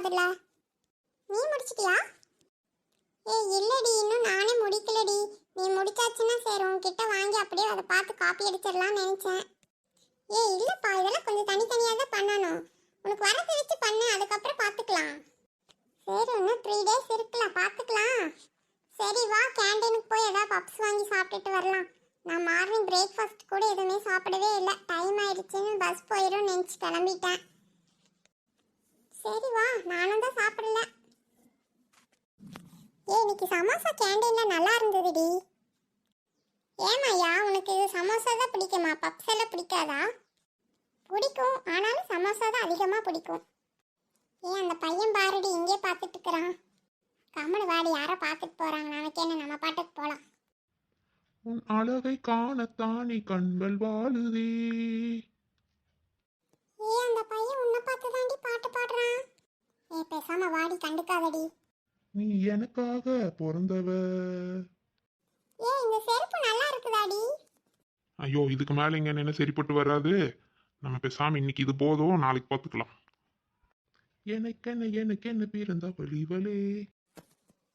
ஆகாதுல்ல நீ முடிச்சிட்டியா? ஏய் இல்லடி. இன்னும் நானே முடிக்கலடி. நீ முடிச்சாச்சுன்னா சரி உன்கிட்ட வாங்கி அப்படியே அதை பார்த்து காப்பி அடிச்சிடலாம்னு நினைச்சேன். ஏ இல்லைப்பா. இதெல்லாம் கொஞ்சம் தனித்தனியாக தான் பண்ணணும். உனக்கு வரது வச்சு பண்ணு. அதுக்கப்புறம் பார்த்துக்கலாம். சரி இன்னும் த்ரீ டேஸ் இருக்குல்ல பார்த்துக்கலாம். சரி வா. கேண்டீனுக்கு போய் ஏதாவது பப்ஸ் வாங்கி சாப்பிட்டுட்டு வரலாம். நான் மார்னிங் பிரேக்ஃபாஸ்ட் கூட எதுவுமே சாப்பிடவே இல்லை. டைம் ஆயிடுச்சுன்னு பஸ் போயிடும் நினச்சி கிளம்பிட்டேன். சரி வா நானும் தான் சாப்பிடல. ஏய் இன்னைக்கு சமோசா கேண்டீன்ல நல்லா இருந்ததுடி. ஏமாய்யா உனக்கு சமோசா தான் பிடிக்குமா? பப்ஸ் எல்லாம் பிடிக்காதா? பிடிக்கும் ஆனாலும் சமோசா தான் அதிகமாக பிடிக்கும். ஏன் அந்த பையன் பாருடி இங்கே பார்த்துட்டு இருக்கிறான். கம்மனு வாடி யாரோ பார்த்துட்டு போகிறாங்க நமக்கு என்ன நம்ம பாட்டுக்கு போகலாம் உன் அழகை காணத்தானே கண்கள் வாழுதே. ஏய் அந்த பையன் உன்னை பார்த்து தாண்டி பாட்டு பாடுறான் ஏ பேசாம வாடி கண்டுக்காதடி நீ எனக்காக பிறந்தவ ஏய் இந்த செருப்பு நல்லா இருக்குதாடி? ஐயோ இதுக்கு மேல இங்க என்ன சரிப்பட்டு வராது. நம்ம பேசாம இன்னைக்கு இது போதும் நாளைக்கு பார்த்துக்கலாம் எனக்கென்ன எனக்கென்ன பிறந்த வழிவலே.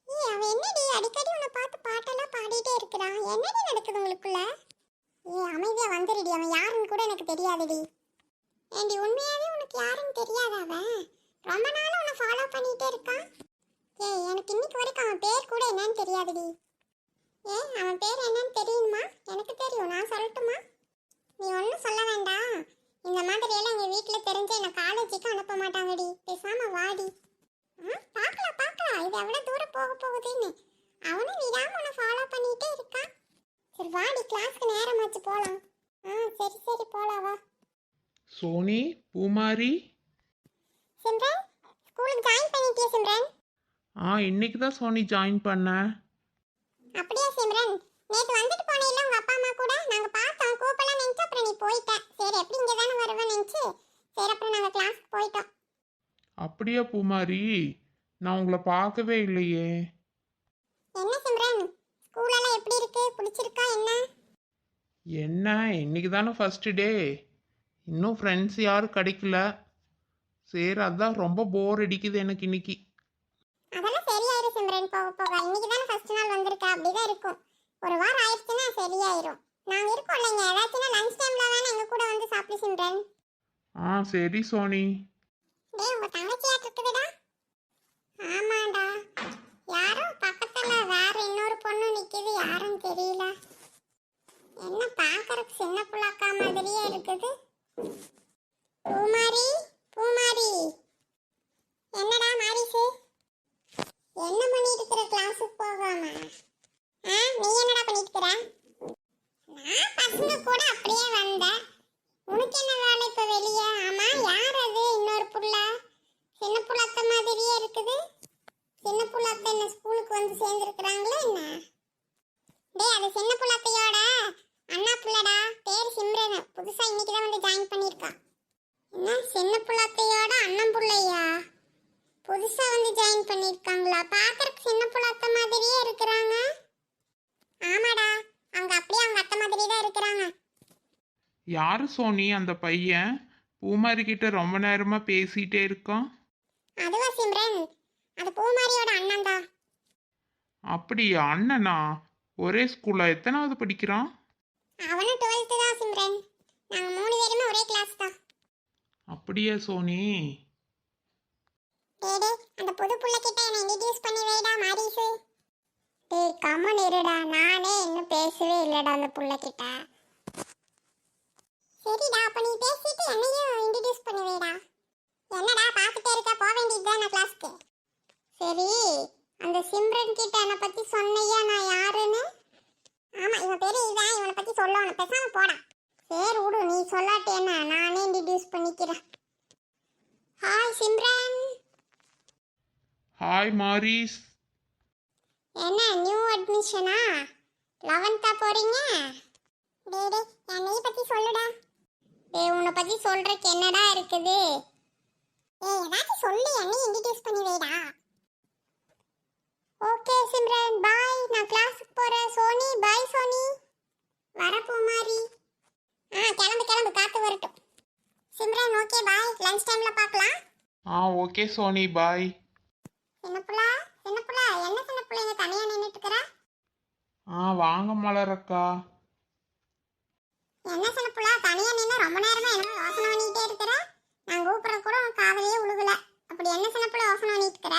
ஏய் அவன் என்னடி? அடிக்கடி உன்னை பார்த்து பாட்டெல்லாம் பாடிட்டே இருக்கிறான். என்னடி நடக்குது உங்களுக்குள்ள? ஏய் அமைதியா வந்துடுடி அவன் யாருன்னு கூட எனக்கு தெரியாதுடி. ஏண்டி உண்மையாவே உனக்கு யாருன்னு தெரியாதா அவன்? ரொம்ப நாளா உன்னை ஃபாலோ பண்ணிட்டே இருக்கான். ஏ எனக்கு இன்னைக்கு வரைக்கும் அவன் பேர் கூட என்னன்னு தெரியாதுடி. ஏ அவன் பேர் என்னன்னு தெரியுமா? எனக்கு தெரியும். நான் சொல்லட்டுமா? நீ ஒன்றும் சொல்ல வேண்டாம். இந்த மாதிரி எல்லாம் எங்கள் வீட்டில் தெரிஞ்சு என்னை காலேஜுக்கு அனுப்ப மாட்டாங்கடி. பேசாம வாடி. ஆ பார்க்கலாம் பார்க்கலாம் இது எவ்வளோ தூரம் போக போகுதுன்னு. அவனும் விடாம உன்னை ஃபாலோ பண்ணிட்டே இருக்கான். சரி வாடி. கிளாஸ்க்கு நேரம் வச்சு போகலாம் ஆ சரி சரி போகலாம் வா. சோனி பூமாரி சிம்ரன் ஸ்கூலுக்கு ஜாயின் பண்ணிட்டியா சிம்ரன் ஆ இன்னைக்கு தான் சோனி ஜாயின் பண்ணேன் அப்படியா சிம்ரன்? நேற்று வந்துட்டு போனேன்ல உங்க அப்பா அம்மா கூட? நாங்க பார்த்தோம் கூப்பிடலாம் நினைச்சு அப்புறம் நீ போயிட்ட. சரி எப்படி இங்கே தானே வருவேன் நினைச்சு சரி அப்புறம் நாங்கள் கிளாஸ்க்கு போயிட்டோம். அப்படியா பூமாரி? நான் உங்களை பார்க்கவே இல்லையே. என்ன சிம்ரன்? ஸ்கூலெல்லாம் எப்படி இருக்கு? பிடிச்சிருக்கா என்ன? என்ன? இன்னைக்கு தானே ஃபர்ஸ்ட் டே இன்னும் ஃப்ரெண்ட்ஸ் யாரும் கிடைக்கல. சரி அதான் ரொம்ப போர் அடிக்குது எனக்கு இன்னைக்கு. சிம்ரன் போக போக இன்னைக்கு தானே ஃபர்ஸ்ட் நாள் வந்திருக்கா. அப்படிதான் இருக்கும். ஒரு வாரம் ஆயிடுச்சுன்னா சரியாயிரும். நாங்க இருக்கோம் இல்லைங்க. ஏதாச்சும் லஞ்ச் டைம்ல வேணா எங்க கூட வந்து சாப்பிடு சிம்ரன்? ஆ சரி சோனி. டேய் உங்க தங்கச்சியாட்டு இருக்குதுடா ஆமாடா யாரோ பக்கத்துல வேற இன்னொரு பொண்ணு நிக்குது யாரும் தெரியல என்ன பாக்குறதுக்கு சின்ன புள்ளாக்கா மாதிரியே இருக்குது பூமாரி பூமாரி என்னடா மாரிசு என்ன பண்ணிட்டு இருக்கிற கிளாஸுக்கு போகாம ஆ நீ என்னடா பண்ணிட்டு இருக்கிற நான் பசங்க கூட அப்படியே வந்தேன் உனக்கு என்ன வேலை இப்ப வெளியே ஆமா யார் அது இன்னொரு புள்ள சின்ன புள்ளத்த மாதிரியே இருக்குது சின்ன புள்ளத்த என்ன ஸ்கூலுக்கு வந்து சேர்ந்துருக்குறாங்களா என்ன டேய் அது சின்ன புள்ளத்தையோட அண்ணா புள்ளடா பேர் சிம்ரன் புதுசா இன்னைக்கு தான் வந்து ஜாயின் பண்ணியிருக்கா என்ன சின்ன புள்ளத்தையோட அண்ணன் புள்ளையா புதுசா வந்து ஜாயின் பண்ணியிருக்காங்களா பார்க்கறதுக்கு சின்ன புள்ளத்த மாதிரியே இருக்கிறாங்க ஆமாடா அவங்க அப்படியே அவங்க அத்தை மாதிரி தான் இருக்கிறாங்க யாரு சோனி அந்த பையன்? பூமாரி கிட்ட ரொம்ப நேரமா பேசிட்டே இருக்கான் அதுவா சிம்ரன். அது பூமாரியோட அண்ணன் தான் அப்படியா அண்ணனா? ஒரே ஸ்கூல்ல எத்தனாவது படிக்கிறான்? அவனும் டுவெல்த்து தான் சிம்ரன். நாங்க மூணு பேருமே ஒரே கிளாஸ் தான் அப்படியா சோனி? டேய் டேய் அந்த புது புள்ள கிட்ட என்ன இன்ட்ரடியூஸ் பண்ணி வைடா மாரிசு. டேய் கம்மன் இருடா. நானே இன்னும் பேசவே இல்லடா அந்த புள்ள கிட்ட சரிடா அப்ப நீ பேசிட்டு என்னையும் இன்ட்ரடியூஸ் பண்ணி வைடா. என்னடா பார்த்துட்டே இருக்க போக வேண்டியது தான் கிளாஸ்க்கு சரி அந்த சிம்ரன் கிட்ட என்னை பத்தி சொன்னையா நான் யாருன்னு? ஆமா இவன் பேரு இவன் இவனை பத்தி சொல்லணும் பேசாம போடா. சரி விடு நீ சொல்லாட்டி என்ன நானே இன்ட்ரடியூஸ் பண்ணிக்கிறேன். ஹாய் சிம்ரன். ஹாய் மாரிஸ் என்ன நியூ அட்மிஷனா லெவன்த்தா போறீங்க? டேய் என்னைய பத்தி சொல்லுடா. டேய் உன்னை பத்தி சொல்றதுக்கு என்னடா இருக்குது? ஏய் ஏதாச்சும் சொல்லி என்னை இன்ட்ரடியூஸ் பண்ணி வைடா. ஓகே சிம்ரன் பாய் நான் கிளாஸுக்கு போறேன். சோனி பாய் சோனி. வர பூமாரி ஆ கிளம்பு கிளம்பு காத்து வரட்டும். சிம்ரன் ஓகே பாய் லஞ்ச் டைம்ல பார்க்கலாம். ஆ ஓகே சோனி பாய் சின்னப்புள்ள சின்னப்புள்ள என்ன சின்னப்புள்ள இங்க தனியா நின்னுட்டு இருக்கிற? ஆ வாங்க மலரக்கா என்ன சின்னப்புள்ள தனியா நின்னு ரொம்ப நேரமா என்னமோ யோசனை பண்ணிட்டே இருக்கிற? நான் கூப்பிடுற கூட உன் காதலியே உழுகல. அப்படி என்ன சின்னப்புள்ள யோசனை பண்ணிட்டு இருக்கிற?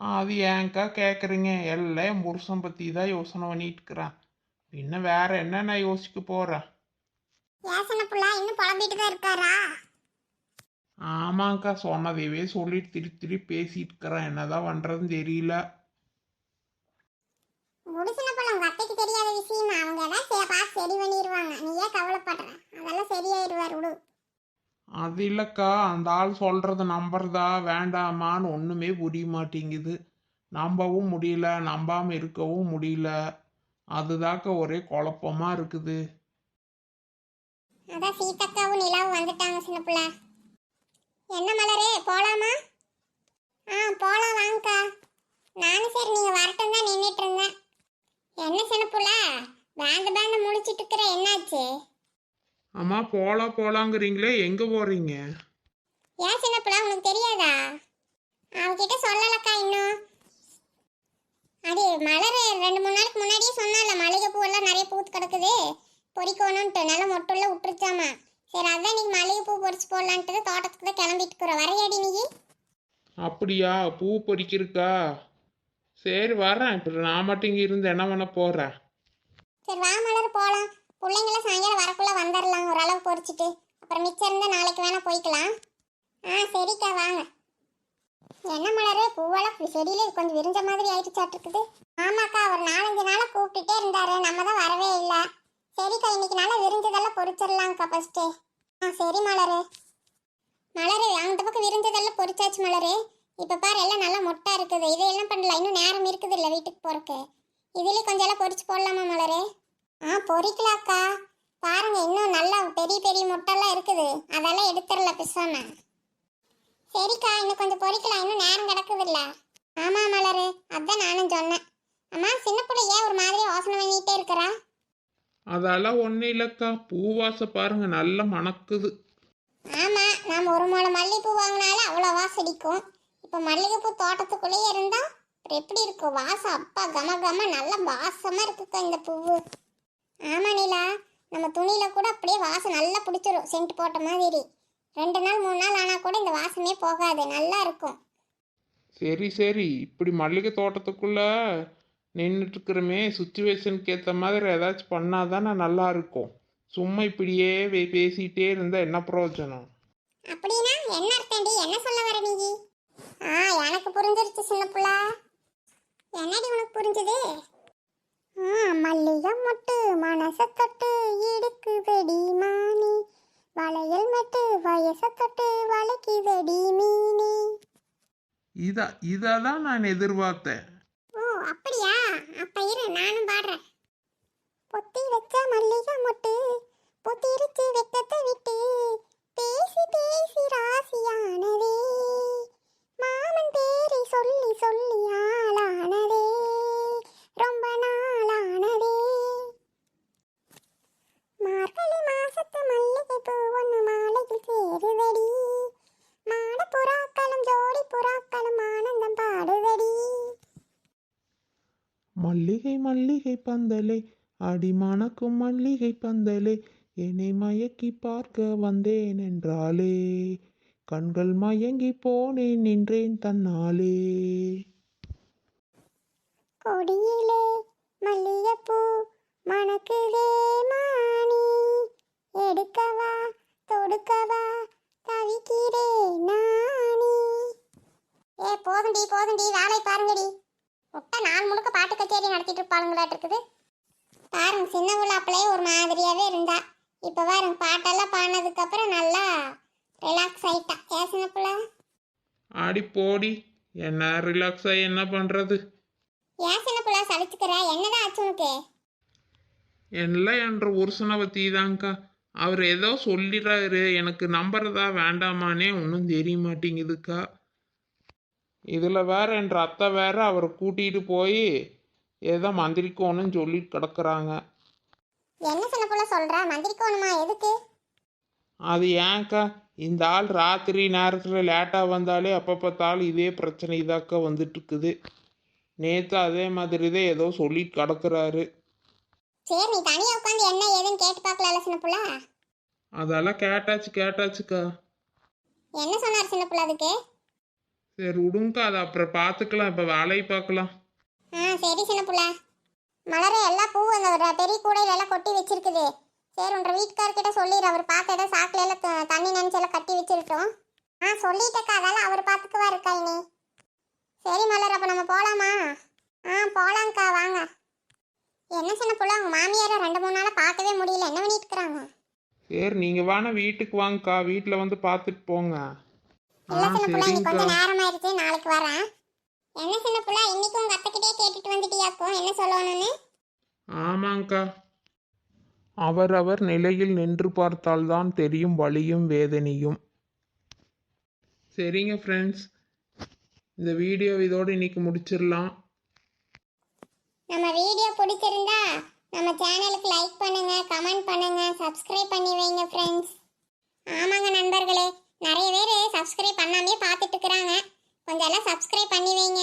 அது ஏன்க்கா கேட்குறீங்க எல்லாம் என் புருஷன் பற்றி தான் யோசனை பண்ணிட்டு இருக்கிறேன். பின்ன வேற என்ன நான் யோசிக்க போகிறேன் ஏன் சின்னப்புள்ள இன்னும் புலம்பிட்டு தான் இருக்காரா? ஆமாங்க்கா சொன்னதையவே சொல்லிட்டு திருப்பி திருப்பி பேசிட்டு இருக்கிறேன். என்னதான் பண்ணுறதுன்னு தெரியல. முடி சின்னப்புள்ள உங்க அத்தைக்கு தெரியாத விஷயம் அவங்க ஏதாவது சே- பார்த்து சரி பண்ணிடுவாங்க நீ ஏன் கவலைப்படுற அதெல்லாம் சரியாயிடுவார் விடு அது இல்லைக்கா அந்த ஆள் சொல்கிறத நம்புறதா வேண்டாமான்னு ஒன்றுமே புரிய மாட்டேங்குது. நம்பவும் முடியல நம்பாமல் இருக்கவும் முடியல. அதுதாக்க ஒரே குழப்பமாக இருக்குது. அதான் சீதக்காவும் நிலாவும் வந்துட்டாங்க சின்ன பிள்ளை. என்ன மலரே போலாமா? ஆ போலாம் வாங்கக்கா. நானும் சரி நீங்க வரட்டும் தான் நின்றுட்டு இருந்தேன். என்ன சின்ன பிள்ளை? பேந்த பேந்த முடிச்சிட்டு இருக்கிற என்னாச்சு? அம்மா போலாம் போலாங்கிறீங்களே எங்கே போகிறீங்க ஏன் சின்ன பிள்ளை உனக்கு தெரியாதா? அவகிட்ட சொல்லலக்கா இன்னும். அது மலர் ரெண்டு மூணு நாளைக்கு முன்னாடியே சொன்னால மல்லிகை பூவெல்லாம் நிறைய பூத்து கிடக்குது. பொறிக்கணும்ட்டு நல்லா மொட்டுள்ள விட்டுருச்சாமா. சரி அதான் நீங்க மல்லிகை பூ பொறிச்சு போடலான்ட்டு தோட்டத்துக்கு தான் கிளம்பிட்டு இருக்கிறோம். வரையாடி நீ? அப்படியா? பூ பொறிக்கிருக்கா சரி வரேன் இப்போ நான் மட்டும் இங்கே இருந்து என்ன பண்ண போகிறேன் சரி வா மலர் போகலாம் பிள்ளைங்களாம் சாயங்காலம் வரக்குள்ள வந்துடலாம் ஓரளவு பொறிச்சிட்டு. அப்புறம் மிச்சம் இருந்தால் நாளைக்கு வேணால் போய்க்கலாம். ஆ சரிக்கா வாங்க. என்ன மலர் பூவெல்லாம் செடியில கொஞ்சம் விரிஞ்ச மாதிரி ஆயிடுச்சாட்டு ஆமாக்கா ஒரு நாலஞ்சு நாளா கூப்பிட்டுட்டே இருந்தாரு. நம்ம தான் வரவே இல்லை. சரிக்கா இன்னைக்கு நல்லா விரிஞ்சதெல்லாம் பொறிச்சிடலாங்க்கா ஃபஸ்ட்டு ஆ சரி மலரு. மலரு அந்த பக்கம் விரிஞ்சதெல்லாம் பொறிச்சாச்சு மலரு. இப்போ பாரு எல்லாம் நல்லா மொட்டா இருக்குது. இதையெல்லாம் பண்ணல. இன்னும் நேரம் இருக்குது இல்லை வீட்டுக்கு போகிறக்கு இதுலேயும் கொஞ்சம் எல்லாம் பொறிச்சு போடலாமா மலரே? ஆ பொரிக்கலாக்கா. பாருங்க இன்னும் நல்லா பெரிய பெரிய முட்டெல்லாம் இருக்குது. அதெல்லாம் எடுத்துடல பிசாம. சரிக்கா இன்னும் கொஞ்சம் பொரிக்கலாம். இன்னும் நேரம் கிடக்குது இல்ல ஆமா மலரு. அதான் நானும் சொன்னேன். அம்மா சின்ன பிள்ளை ஏன் ஒரு மாதிரி யோசனை பண்ணிட்டே இருக்கிறா? அதெல்லாம் ஒன்றும் இல்லைக்கா. பூவாசை பாருங்க நல்லா மணக்குது. ஆமா நாம ஒரு முளை மல்லிகைப்பூ வாங்கினாலும் அவ்வளோ வாசம் அடிக்கும் இப்போ மல்லிகைப்பூ தோட்டத்துக்குள்ளேயே இருந்தா அப்புறம் எப்படி இருக்கும்? வாசம் அப்பா கம கம. நல்ல வாசமா இருக்குக்கா இந்த பூவு. ஆமா நிலா நம்ம துணியில கூட அப்படியே வாசம் நல்லா பிடிச்சிரும் சென்ட் போட்ட மாதிரி. ரெண்டு நாள் மூணு நாள் ஆனா கூட இந்த வாசமே போகாது நல்லா இருக்கும். சரி சரி இப்படி மல்லிகை தோட்டத்துக்குள்ள நின்றுட்டு இருக்கிறமே சுச்சுவேஷனுக்கு ஏற்ற மாதிரி ஏதாச்சும் பண்ணாதானே நல்லா இருக்கும். சும்மா இப்படியே வே- பேசிட்டே இருந்தா என்ன பிரயோஜனம்? அப்படின்னா என்ன அர்த்தம்டி? என்ன சொல்ல வர நீ? ஆ எனக்கு புரிஞ்சிருச்சு சின்ன புள்ள. என்னடி உனக்கு புரிஞ்சுது? மல்லிகை மொட்டு மனச தொட்டு இடுக்குதடி மானி. வளையல் மட்டு வயச தொட்டு வளைக்குதடி மீனி. இதா இதை தான் நான் எதிர்பார்த்தேன். ஓ அப்படியா? அப்ப இரு நானும் பாடுறேன். பொத்தி வச்ச மல்லிகை மொட்டு பொத்திருச்சு வெக்கத்தை விட்டு பேசி பேசி மல்லிகை மல்லிகை பந்தலே அடி மணக்கும் மல்லிகை பந்தலே என்னை மயக்கி பார்க்க வந்தேன் என்றாலே கண்கள் மயங்கி போனேன் நின்றேன் தன்னாலே. கொடியிலே மல்லிகைப்பூ மணக்குதே மாணி எடுக்கவா தொடுக்கவா தவிக்கிறே நானி. ஏ போதும்டி போதும்டி வேலை பாருங்கடி. முட்டை நாள் முழுக்க பாட்டு கச்சேரி நடத்திட்டு இருப்பாளுங்களாட்டு இருக்குது பாருங்க சின்ன உள்ளாப்பிலே ஒரு மாதிரியாவே இருந்தா. இப்போ பாருங்க பாட்டெல்லாம் பாடினதுக்கு அப்புறம் நல்லா ரிலாக்ஸ் ஆயிட்டா. ஏன் சின்ன பிள்ளை? ஆடி போடி என்ன ரிலாக்ஸ் ஆகி என்ன பண்ணுறது ஏன் சின்ன பிள்ளை சலிச்சுக்கிற? என்னதான் ஆச்சு உனக்கு? எல்லாம் என்ற புருஷனை பற்றி தாங்க்கா அவர் ஏதோ சொல்லிடுறாரு எனக்கு நம்புறதா வேண்டாமானே ஒன்றும் தெரிய மாட்டேங்குதுக்கா. இதில் வேற என்ற அத்தை வேற அவரை கூட்டிகிட்டு போய் ஏதோ மந்திரிக்கோணும்னு சொல்லிட்டு கிடக்குறாங்க. என்ன சின்ன பிள்ளை சொல்ற? மந்திரிக்கோணுமா? எதுக்கு? அது ஏன்க்கா இந்த ஆள் ராத்திரி நேரத்தில் லேட்டாக வந்தாலே அப்போ பார்த்தாலும் இதே பிரச்சனை இதாக்கா வந்துட்டு இருக்குது நேற்று அதே மாதிரி தான் ஏதோ சொல்லிட்டு கிடக்குறாரு. சரி நீ தனியா உட்காந்து என்ன ஏதுன்னு கேட்டு பார்க்கல சின்ன புள்ள? அதெல்லாம் கேட்டாச்சு கேட்டாச்சுக்கா. என்ன சொன்னார் சின்ன புள்ள அதுக்கு? சரி விடுங்கக்கா அதை அப்புறம் பார்த்துக்கலாம். இப்போ வேலையை பார்க்கலாம். ஆ சரி சின்ன புள்ள. மலர எல்லா பூவும் அந்த ஒரு பெரிய கூடையில எல்லாம் கொட்டி வச்சிருக்குது. சரி உன்ற வீட்டுக்காரர்கிட்ட சொல்லிடு. அவர் பார்த்து ஏதோ சாக்கில எல்லாம் த- தண்ணி நினைச்சு எல்லாம் கட்டி வச்சிருட்டோம் ஆ சொல்லிட்டக்கா. அதெல்லாம் அவர் பார்த்துக்குவா இருக்கா இனி. சரி மலர் அப்போ நம்ம போகலாமா ஆ போகலாங்க்கா வாங்க. என்ன சின்ன புள்ள? உங்க மாமியாரை ரெண்டு மூணு நாளாக பார்க்கவே முடியல. என்ன பண்ணிட்டு இருக்கிறாங்க? சரி நீங்கள் வேணா வீட்டுக்கு வாங்கக்கா. வீட்டில் வந்து பார்த்துட்டு போங்க. இல்ல சின்ன புள்ள இன்னைக்கு கொஞ்சம் நேரம் நாளைக்கு வரேன். என்ன சின்ன புள்ள இன்னைக்கு உங்க அத்தைக்கிட்டே கேட்டுட்டு வந்துட்டியாக்கும் என்ன சொல்லணும்னு? ஆமாங்க்கா அவரவர் நிலையில் நின்று பார்த்தால்தான் தெரியும் வலியும் வேதனையும். சரிங்க ஃப்ரெண்ட்ஸ் இந்த வீடியோ இதோடு இன்னைக்கு முடிச்சிடலாம். நம்ம வீடியோ பிடிச்சிருந்தா நம்ம சேனலுக்கு லைக் பண்ணுங்க கமெண்ட் பண்ணுங்க சப்ஸ்கிரைப் பண்ணி வைங்க ஃப்ரெண்ட்ஸ் ஆமாங்க நண்பர்களே. நிறைய பேர் சப்ஸ்கிரைப் பண்ணாமே பார்த்துட்டு இருக்கிறாங்க. கொஞ்சம் எல்லாம் சப்ஸ்கிரைப் பண்ணி வைங்க.